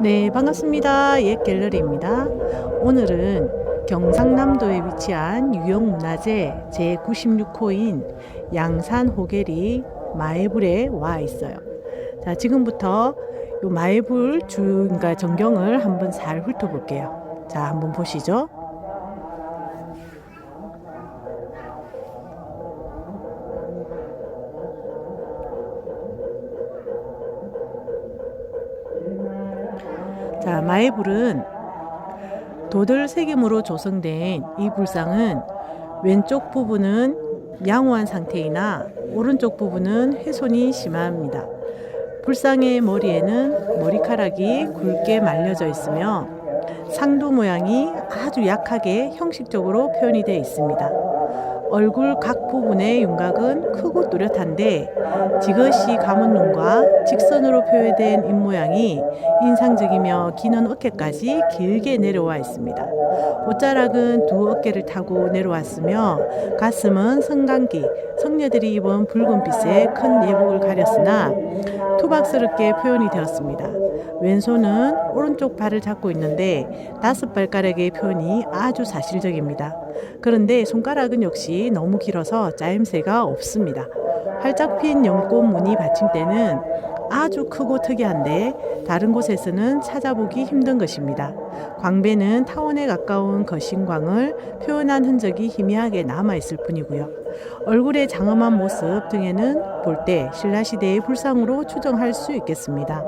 네, 반갑습니다. 옛 갤러리입니다. 오늘은 경상남도에 위치한 유형문화재 제96호인 양산 호계리 마애불에 와 있어요. 자, 지금부터 요 마애불 주, 그러니까 전경을 한번 잘 훑어볼게요. 자, 한번 보시죠. 자, 마애불은 도들 세gem으로 조성된 이 불상은 왼쪽 부분은 양호한 상태이나 오른쪽 부분은 훼손이 심합니다. 불상의 머리에는 머리카락이 굵게 말려져 있으며 상두 모양이 아주 약하게 형식적으로 표현이 되어 있습니다. 얼굴 각 부분의 윤곽은 크고 뚜렷한데 지그시 감은 눈과 직선으로 표현된 입모양이 인상적이며 기는 어깨까지 길게 내려와 있습니다. 옷자락은 두 어깨를 타고 내려왔으며 가슴은 성강기, 성녀들이 입은 붉은빛의 큰 예복을 가렸으나 투박스럽게 표현이 되었습니다. 왼손은 오른쪽 발을 잡고 있는데 다섯 발가락의 표현이 아주 사실적입니다. 그런데 손가락은 역시 너무 길어서 짜임새가 없습니다. 활짝 핀 연꽃 무늬 받침대는 아주 크고 특이한데 다른 곳에서는 찾아보기 힘든 것입니다. 광배는 타원에 가까운 거신광을 표현한 흔적이 희미하게 남아 있을 뿐이고요. 얼굴의 장엄한 모습 등에는 볼 때 신라시대의 불상으로 추정할 수 있겠습니다.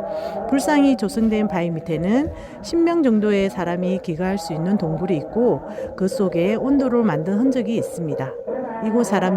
불상이 조성된 바위 밑에는 10명 정도의 사람이 기거할 수 있는 동굴이 있고 그 속에 온도를 만든 흔적이 있습니다. 이곳 사람